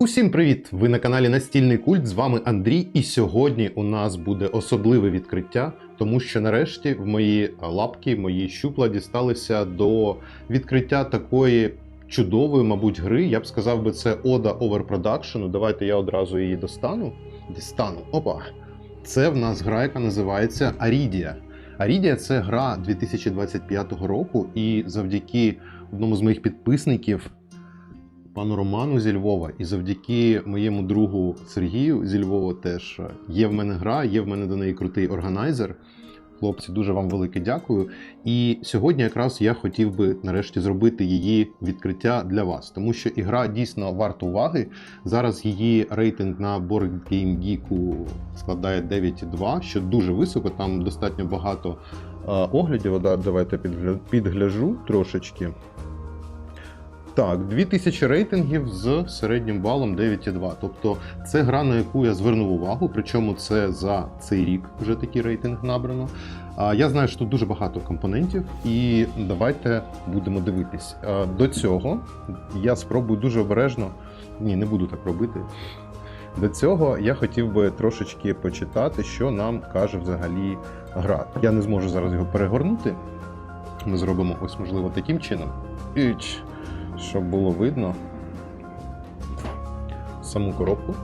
Усім привіт! Ви на каналі Настільний Культ. З вами Андрій. І сьогодні у нас буде особливе відкриття, тому що нарешті в мої лапки, мої щупла дісталися до відкриття такої чудової, мабуть, гри. Я б сказав би, це Ода Overproduction. Давайте я одразу її достану. Дістану. Опа. Це в нас гра, яка називається Арідія. Арідія це гра 2025 року, і завдяки одному з моїх підписників, пану Роману зі Львова, і завдяки моєму другу Сергію зі Львова теж є в мене гра, є в мене до неї крутий органайзер. Хлопці, дуже вам велике дякую. І сьогодні якраз я хотів би нарешті зробити її відкриття для вас, тому що ігра дійсно варта уваги. Зараз її рейтинг на Board Game Geek складає 9,2, що дуже високо. Там достатньо багато е, оглядів. Да, Давайте підгля- підгляжу трошечки. Так, 2000 рейтингів з середнім балом 9,2. Тобто це гра, на яку я звернув увагу, причому це за цей рік вже такий рейтинг набрано. А, Я знаю, що тут дуже багато компонентів, і давайте будемо дивитись. До цього я спробую дуже обережно. Ні, не буду так робити. До цього я хотів би трошечки почитати, що нам каже взагалі гра. Я не зможу зараз його перегорнути. Ми зробимо ось можливо таким чином. Іч щоб було видно саму коробку.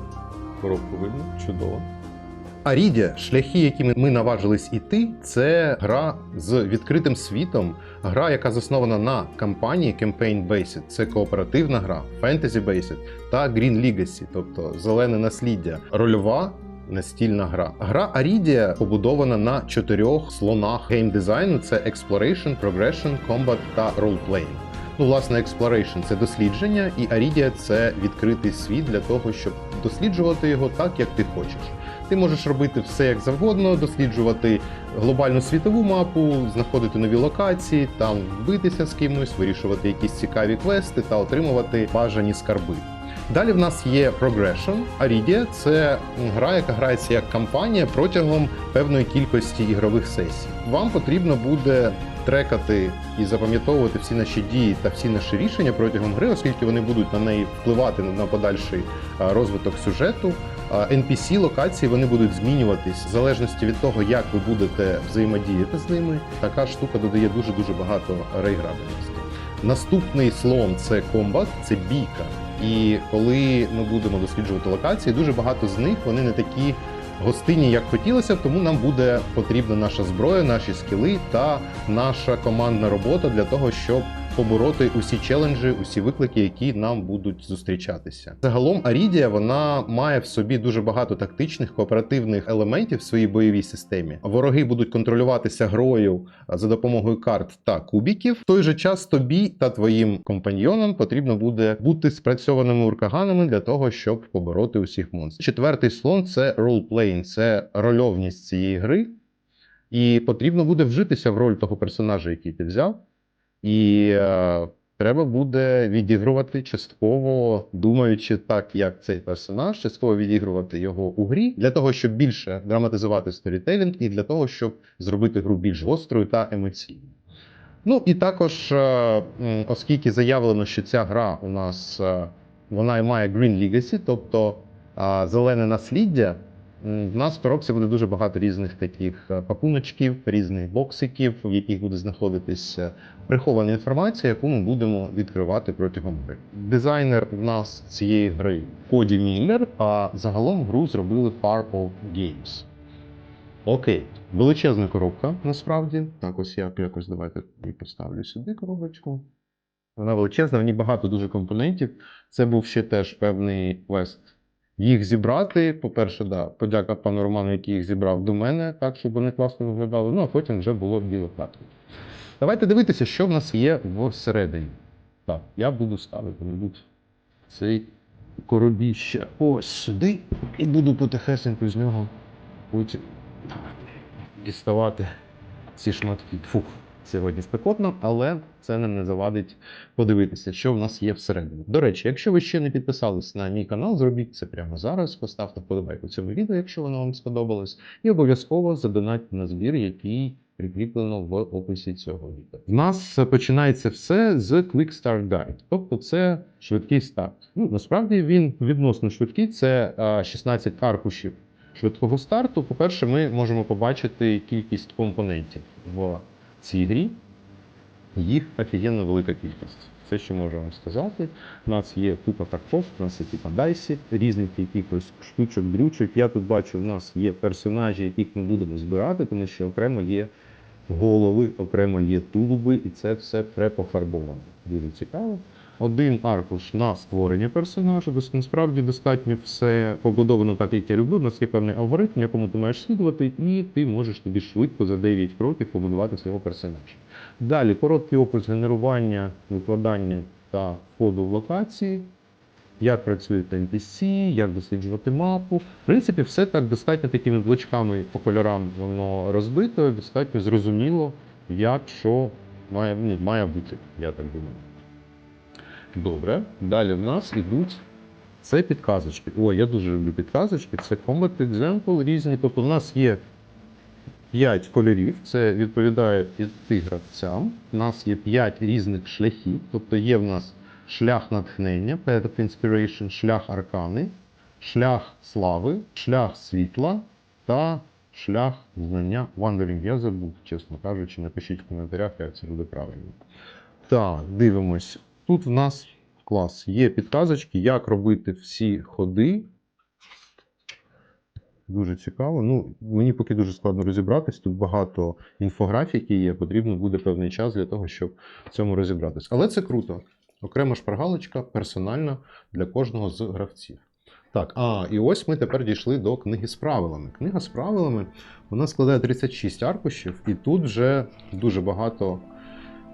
Коробку видно, чудово. Арідія, шляхи, якими ми наважились іти, це гра з відкритим світом, гра, яка заснована на кампанії Campaign Based. Це кооперативна гра, Fantasy Based та Green Legacy, тобто зелене насліддя, рольова. Настільна гра. Гра Арідія побудована на чотирьох слонах геймдизайну: це Exploration, Progression, Combat та Roleplaying. Ну, власне, Exploration – це дослідження, і Арідія це відкритий світ для того, щоб досліджувати його так, як ти хочеш. Ти можеш робити все як завгодно, досліджувати глобальну світову мапу, знаходити нові локації, там битися з кимось, вирішувати якісь цікаві квести та отримувати бажані скарби. Далі в нас є Progression. Aridia – це гра, яка грається як кампанія протягом певної кількості ігрових сесій. Вам потрібно буде трекати і запам'ятовувати всі наші дії та всі наші рішення протягом гри, оскільки вони будуть на неї впливати на подальший розвиток сюжету. NPC локації вони будуть змінюватись в залежності від того, як ви будете взаємодіяти з ними. Така штука додає дуже дуже багато реіграбельності. Наступний слон це комбат, це бійка. І коли ми будемо досліджувати локації, дуже багато з них вони не такі гостинні, як хотілося, тому нам буде потрібна наша зброя, наші скіли та наша командна робота для того, щоб побороти усі челенджі, усі виклики, які нам будуть зустрічатися. Загалом Арідія вона має в собі дуже багато тактичних кооперативних елементів в своїй бойовій системі. Вороги будуть контролюватися грою за допомогою карт та кубіків. В той же час тобі та твоїм компаньйонам потрібно буде бути спрацьованими уркаганами для того, щоб побороти усіх монстрів. Четвертий слон це ролплейн, це рольовність цієї гри. І потрібно буде вжитися в роль того персонажа, який ти взяв. І е, треба буде відігрувати частково, думаючи так, як цей персонаж, частково відігрувати його у грі для того, щоб більше драматизувати сторітелінг, і для того, щоб зробити гру більш гострою та емоційною. Ну і також, е, оскільки заявлено, що ця гра у нас е, вона має Green Legacy, тобто е, зелене насліддя. В нас в коробці буде дуже багато різних таких е, пакуночків, різних боксиків, в яких буде знаходитись прихована інформація, яку ми будемо відкривати протягом гри. Дизайнер в нас цієї гри Коді Міллер, а загалом гру зробили Far Off Games. Окей, величезна коробка насправді. Так, ось я якось давайте поставлю сюди коробочку. Вона величезна, в ній багато дуже компонентів. Це був ще теж певний квест їх зібрати. По-перше, да, подяка пану Роману, який їх зібрав до мене, так, щоб вони класно виглядали. Ну, а потім вже було біло платно. Давайте дивитися, що в нас є всередині. Так, я буду ставити, мабуть, цей коробіще ось сюди і буду потихесенько з нього потім діставати ці шматки. Фух, сьогодні спекотно, але це не завадить подивитися, що в нас є всередині. До речі, якщо ви ще не підписались на мій канал, зробіть це прямо зараз. Поставте вподобайку цьому відео, якщо воно вам сподобалось, і обов'язково задонатьте на збір, який прикріплено в описі цього відео. В нас починається все з Quick Start Guide, тобто це швидкий старт. Ну, насправді він відносно швидкий, це е, 16 аркушів швидкого старту. По-перше, ми можемо побачити кількість компонентів в цій грі. Їх офігенно велика кількість. Це що можу вам сказати. У нас є купа карток, у нас є типа дайсі, різних якихось штучок, дрючок. Я тут бачу, у нас є персонажі, яких ми будемо збирати, тому що окремо є голови, окремо є тулуби, і це все препофарбовано. Дуже цікаво. Один аркуш на створення персонажа, насправді достатньо все побудовано так, як я люблю. У нас є певний алгоритм, якому ти маєш слідувати, і ти можеш тобі швидко за 9 кроків побудувати свого персонажа. Далі короткий опис генерування, викладання та входу в локації, як працюють NPC, як досліджувати мапу. В принципі, все так достатньо такими блочками по кольорам воно розбито, достатньо зрозуміло, як що має, ну, має бути, я так думаю. Добре, далі в нас ідуть це підказочки. О, я дуже люблю підказочки. Це Combat Example різні. Тобто в нас є 5 кольорів, це відповідає іти гравцям. У нас є 5 різних шляхів. Тобто є в нас шлях натхнення, Path of Inspiration, шлях аркани, шлях слави, шлях світла та шлях знання Wandering. Я забув, чесно кажучи, напишіть в коментарях, як це буде правильно. Так, дивимось. Тут в нас клас. Є підказочки, як робити всі ходи. Дуже цікаво. Ну, мені поки дуже складно розібратись. Тут багато інфографіки є, потрібно буде певний час для того, щоб в цьому розібратись. Але це круто. Окрема шпаргалочка персональна для кожного з гравців. Так, а і ось ми тепер дійшли до книги з правилами. Книга з правилами вона складає 36 аркушів, і тут вже дуже багато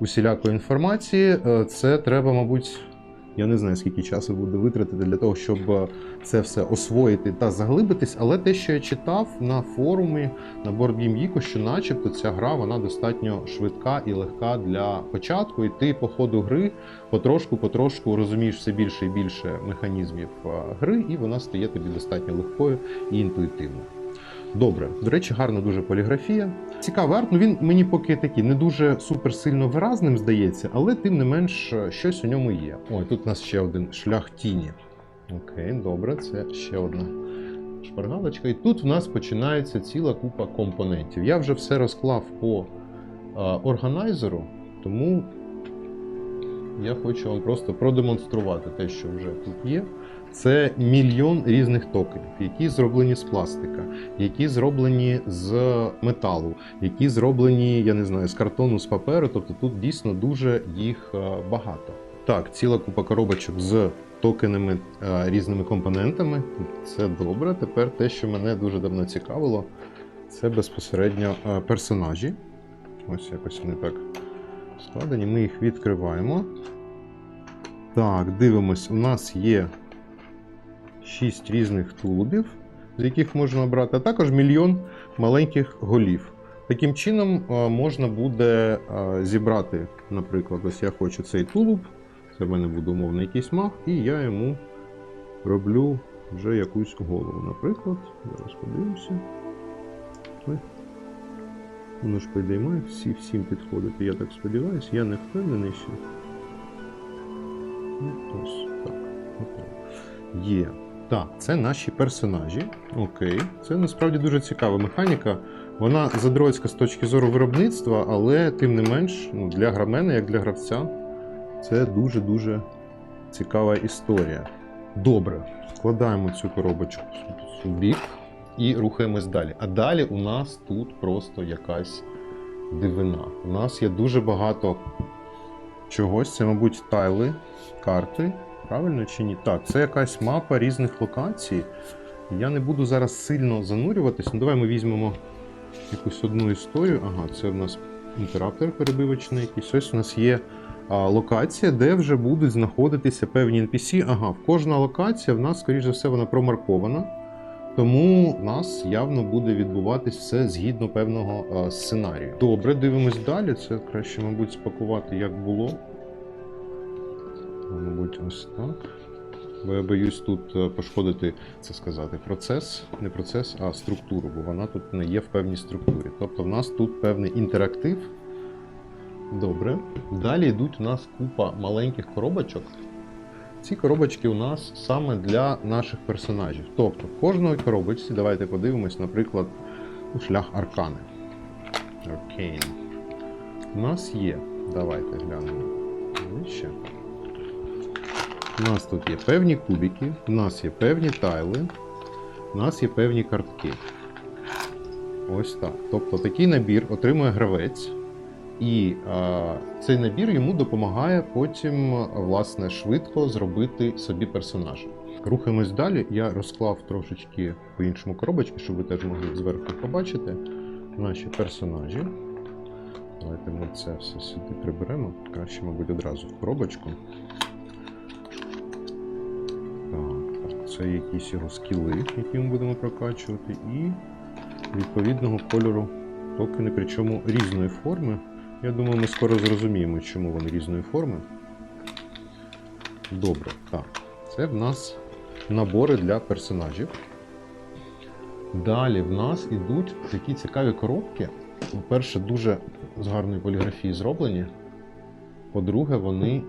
усілякої інформації. Е, Це треба, мабуть, я не знаю, скільки часу буде витратити для того, щоб е, це все освоїти та заглибитись. Але те, що я читав на форумі на BoardGameGeek, що начебто ця гра вона достатньо швидка і легка для початку. І ти по ходу гри потрошку-потрошку розумієш все більше і більше механізмів е, гри, і вона стає тобі достатньо легкою і інтуїтивною. Добре, до речі, гарна дуже поліграфія. Цікавий арт, ну він мені поки такий не дуже супер сильно виразним здається, але тим не менш щось у ньому є. Ой, тут у нас ще один шлях тіні. Окей, добре, це ще одна шпаргалочка. І тут в нас починається ціла купа компонентів. Я вже все розклав по е, органайзеру, тому я хочу вам просто продемонструвати те, що вже тут є. Це мільйон різних токенів, які зроблені з пластика, які зроблені з металу, які зроблені, я не знаю, з картону, з паперу. Тобто тут дійсно дуже їх е, багато. Так, ціла купа коробочок з токенами е, різними компонентами. Це добре. Тепер те, що мене дуже давно цікавило, це безпосередньо е, персонажі. Ось якось вони так складені. Ми їх відкриваємо. Так, дивимось, у нас є 6 різних тулубів, з яких можна брати, а також мільйон маленьких голів. Таким чином е, можна буде е, зібрати, наприклад, ось я хочу цей тулуб, це в мене буде умовно якийсь маг, і я йому роблю вже якусь голову. Наприклад, зараз подивимося. Воно ж має всі всім підходити, я так сподіваюся, я не впевнений ще. Ось так. Є. Так, це наші персонажі. Окей. Це насправді дуже цікава механіка. Вона задроцька з точки зору виробництва, але тим не менш, ну, для грамена, як для гравця, це дуже-дуже цікава історія. Добре, складаємо цю коробочку в бік і рухаємось далі. А далі у нас тут просто якась дивина. У нас є дуже багато чогось. Це, мабуть, тайли, карти. Правильно чи ні? Так, це якась мапа різних локацій. Я не буду зараз сильно занурюватись. Ну, давай ми візьмемо якусь одну історію. Ага, це в нас інтераптор перебивочний якийсь. Ось у нас є а, локація, де вже будуть знаходитися певні NPC. Ага, в кожна локація в нас, скоріш за все, вона промаркована. Тому в нас явно буде відбуватись все згідно певного а, сценарію. Добре, дивимось далі. Це краще, мабуть, спакувати як було. Мабуть, ось так. Бо я боюсь тут е, пошкодити, це сказати, процес, не процес, а структуру, бо вона тут не є в певній структурі. Тобто в нас тут певний інтерактив. Добре. Далі йдуть у нас купа маленьких коробочок. Ці коробочки у нас саме для наших персонажів. Тобто, в кожної коробочці, давайте подивимось, наприклад, у шлях Аркани. Аркейн. У нас є. Давайте глянемо нижче. У нас тут є певні кубики, у нас є певні тайли, у нас є певні картки. Ось так. Тобто такий набір отримує гравець, і а, цей набір йому допомагає потім власне швидко зробити собі персонажа. Рухаємось далі. Я розклав трошечки по-іншому коробочки, щоб ви теж могли зверху побачити наші персонажі. Давайте ми це все сюди приберемо. Краще, мабуть, одразу в коробочку. Це якісь його скіли, які ми будемо прокачувати, і відповідного кольору токени, причому різної форми. Я думаю, ми скоро зрозуміємо, чому вони різної форми. Добре, так. Це в нас набори для персонажів. Далі в нас ідуть такі цікаві коробки. По-перше, дуже з гарної поліграфії зроблені. По-друге, вони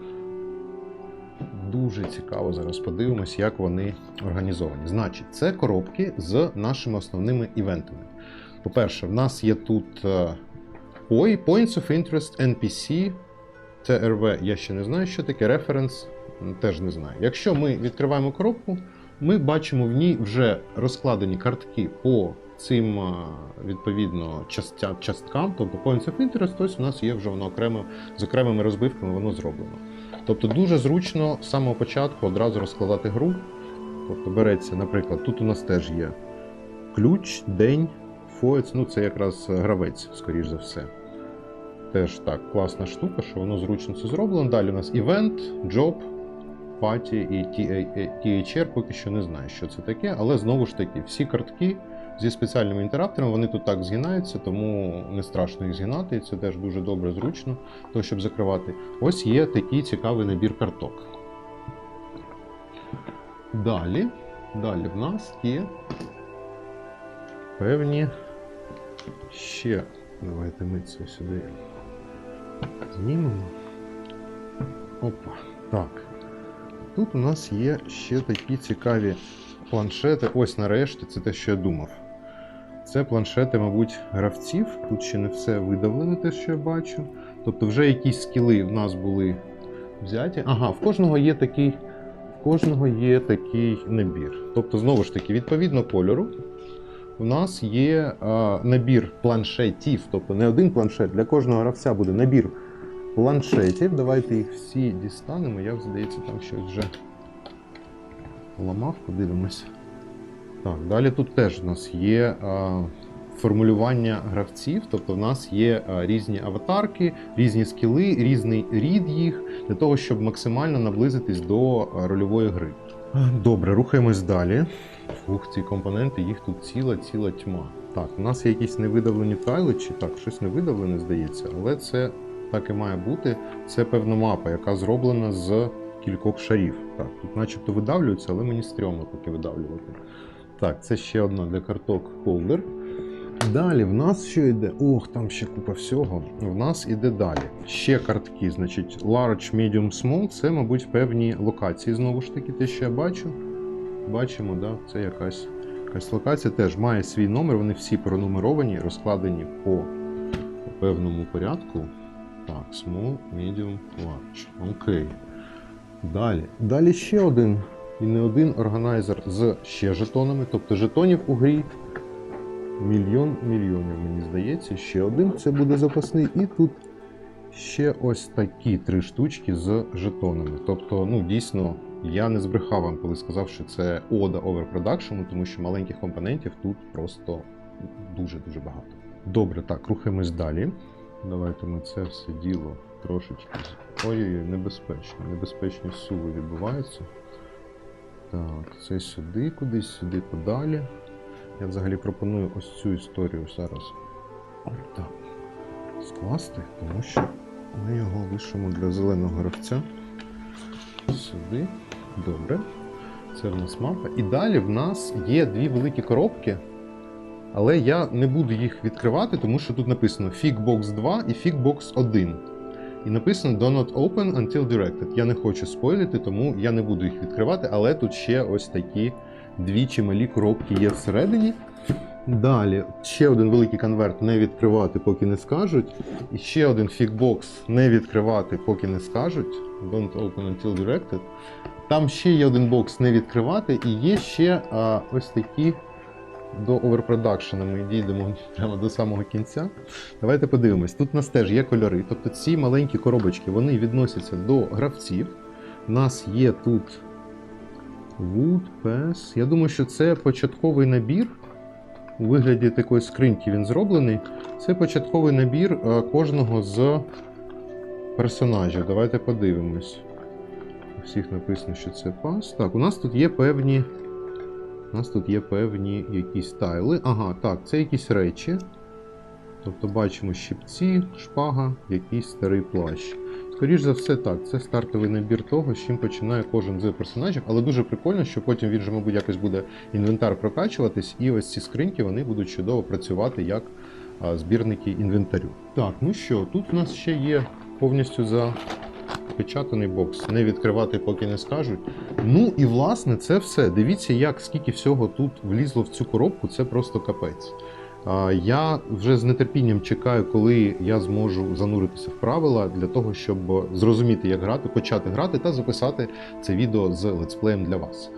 дуже цікаво зараз подивимось, як вони організовані. Значить, це коробки з нашими основними івентами. По-перше, в нас є тут е, Points of Interest NPC. TRV я ще не знаю, що таке. Reference теж не знаю. Якщо ми відкриваємо коробку, ми бачимо в ній вже розкладені картки по цим е, відповідно частя- часткам, тобто Points of Interest, ось у нас є вже воно окремо з окремими розбивками, воно зроблено. Тобто дуже зручно з самого початку одразу розкладати гру. Тобто береться, наприклад, тут у нас теж є ключ, день, фоєць, ну це якраз гравець, скоріш за все. Теж так, класна штука, що воно зручно це зроблено. Далі у нас івент, джоб, паті і THR, поки що не знаю, що це таке, але знову ж таки, всі картки зі спеціальними інтерапторами, вони тут так згинаються, тому не страшно їх згинати, і це теж дуже добре, зручно, то, щоб закривати. Ось є такий цікавий набір карток. Далі, далі в нас є певні ще. Давайте ми це сюди знімемо. Опа. Так. Тут у нас є ще такі цікаві планшети. Ось нарешті, це те, що я думав. Це планшети, мабуть, гравців. Тут ще не все видавлене, те, що я бачу. Тобто, вже якісь скіли в нас були взяті. Ага, в кожного є такий, в кожного є такий набір. Тобто, знову ж таки, відповідно кольору, у нас є а, набір планшетів. Тобто не один планшет. Для кожного гравця буде набір планшетів. Давайте їх всі дістанемо. Я, здається, там щось вже ламав, подивимось. Так, далі тут теж у нас є формулювання гравців, тобто в нас є різні аватарки, різні скіли, різний рід їх для того, щоб максимально наблизитись до рольової гри. Добре, рухаємось далі. Фух, ці компоненти, їх тут ціла, ціла тьма. Так, у нас є якісь невидавлені тайли, чи так, щось невидавлене, здається, але це так і має бути. Це певна мапа, яка зроблена з кількох шарів. Так, тут начебто видавлюється, але мені стрьомно поки видавлювати. Так, це ще одна для карток холдер. Далі в нас що йде? Ох, там ще купа всього. В нас іде далі. Ще картки, значить, large, medium, small це, мабуть, певні локації. Знову ж таки, те, що я бачу. Бачимо, да, це якась, якась локація. Теж має свій номер, вони всі пронумеровані, розкладені по певному порядку. Так, small, medium, large. Окей. Далі. Далі ще один. І не один органайзер з ще жетонами. Тобто жетонів у грі мільйон мільйонів, мені здається. Ще один це буде запасний. І тут ще ось такі три штучки з жетонами. Тобто, ну дійсно, я не збрехав вам, коли сказав, що це ода оверпродакшену, тому що маленьких компонентів тут просто дуже-дуже багато. Добре, так, рухаємось далі. Давайте ми це все діло трошечки. Ой-ой-ой, небезпечно. Небезпечні суви відбуваються. Так, це сюди, кудись, сюди подалі. Я взагалі пропоную ось цю історію зараз так, скласти, тому що ми його лишимо для зеленого гравця. Сюди. Добре. Це в нас мапа. І далі в нас є дві великі коробки. Але я не буду їх відкривати, тому що тут написано Figbox 2 і Figbox 1. І написано Do not open until directed. Я не хочу спойлити, тому я не буду їх відкривати, але тут ще ось такі дві чималі коробки є всередині. Далі ще один великий конверт не відкривати, поки не скажуть. І ще один фігбокс не відкривати, поки не скажуть. Don't open until directed. Там ще є один бокс не відкривати, і є ще а, ось такі до оверпродакшена. Ми дійдемо прямо до самого кінця. Давайте подивимось. Тут у нас теж є кольори. Тобто ці маленькі коробочки вони відносяться до гравців. У нас є тут Wood, PES. Я думаю, що це початковий набір. У вигляді такої скриньки він зроблений. Це початковий набір е, кожного з персонажів. Давайте подивимось. У всіх написано, що це пас. Так, у нас тут є певні. У нас тут є певні якісь тайли. Ага, так, це якісь речі. Тобто бачимо щипці, шпага, якийсь старий плащ. Скоріше за все, так, це стартовий набір того, з чим починає кожен з персонажів, але дуже прикольно, що потім він же, мабуть, якось буде інвентар прокачуватись, і ось ці скриньки вони будуть чудово працювати як збірники інвентарю. Так, ну що, тут у нас ще є повністю запечатаний бокс. Не відкривати, поки не скажуть. Ну і власне це все. Дивіться, як скільки всього тут влізло в цю коробку, це просто капець. Я вже з нетерпінням чекаю, коли я зможу зануритися в правила для того, щоб зрозуміти, як грати, почати грати та записати це відео з летсплеєм для вас.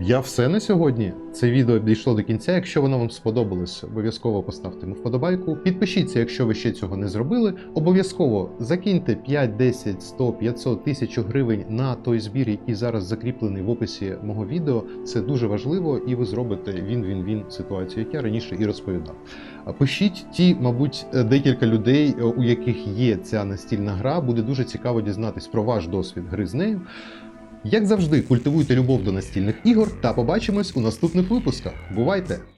Я все на сьогодні. Це відео дійшло до кінця. Якщо воно вам сподобалось, обов'язково поставте йому вподобайку. Підпишіться, якщо ви ще цього не зробили. Обов'язково закиньте 5, 10, 100, 500, 1000 гривень на той збір, який зараз закріплений в описі мого відео. Це дуже важливо, і ви зробите він-він-він ситуацію, як я раніше і розповідав. Пишіть ті, мабуть, декілька людей, у яких є ця настільна гра. Буде дуже цікаво дізнатись про ваш досвід гри з нею. Як завжди, культивуйте любов до настільних ігор та побачимось у наступних випусках. Бувайте!